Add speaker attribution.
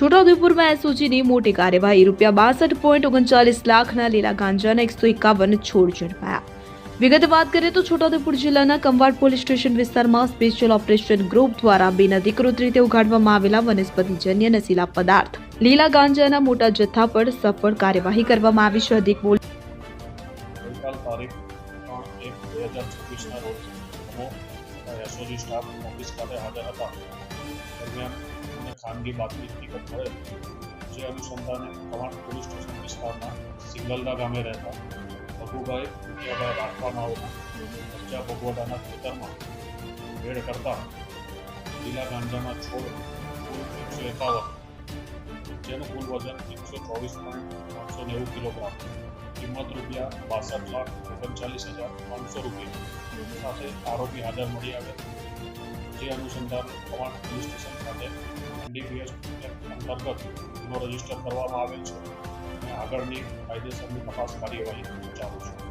Speaker 1: છોટાઉદેપુરમાં એસઓજીની મોટી કાર્યવાહી. રૂપિયા બાસઠ પોઈન્ટ ઓગણચાલીસ લાખના લીલા ગાંજાના એકસો એકાવન છોડ ઝડપાયા. વિગત વાત કરીએ તો છોટાઉદેપુર જિલ્લાના કંવાડ પોલીસ સ્ટેશન વિસ્તારમાં સ્પેશિયલ ઓપરેશન ગ્રુપ દ્વારા બિનઅધિકૃત રીતે ઉગાડવામાં આવેલા વનસ્પતિજન્ય નશીલા પદાર્થ. લીલા ગાંજાના મોટા જથ્થા પર સફળ કાર્યવાહી કરવામાં આવી છે. અધિક પોલીસ
Speaker 2: તારીખ ત્રણ એક બે હજાર છવ્વીસના રોજ અમો એસઓજી સ્ટાફ ઓફિસ ખાતે હાજર હતા. દરમિયાન ખાનગી બાતમી હકીકત મળેલ જે અનુસંધાને કવાંટ પોલીસ સ્ટેશન વિસ્તારના સિંગલદા ગામે રહેતા ભગુભાઈ ભૂટિયાભાઈ રાઠવાનાઓના કચ્ચા ભગવડાના ખેતરમાં ભેડ કરતા લીલા ગાંજામાં છોડ કુલ એકસો એકાવન, જેનું કુલ વજન એકસો ચોવીસ પોઈન્ટ પાંચસો નેવું કિલોગ્રામ, કિંમત રૂપિયા બાસઠ લાખ ઓગણચાલીસ હજાર પાંચસો રૂપિયા. સાથે આરોપી હાજર મળી આવે જે અનુસંધાન કવાંટ પોલીસ સ્ટેશન ખાતે એનડીપીએસ અંતર્ગત રજિસ્ટર કરવામાં આવેલ છે. અને આગળની કાયદેસરની તપાસ કાર્યવાહી ચાલુ છે.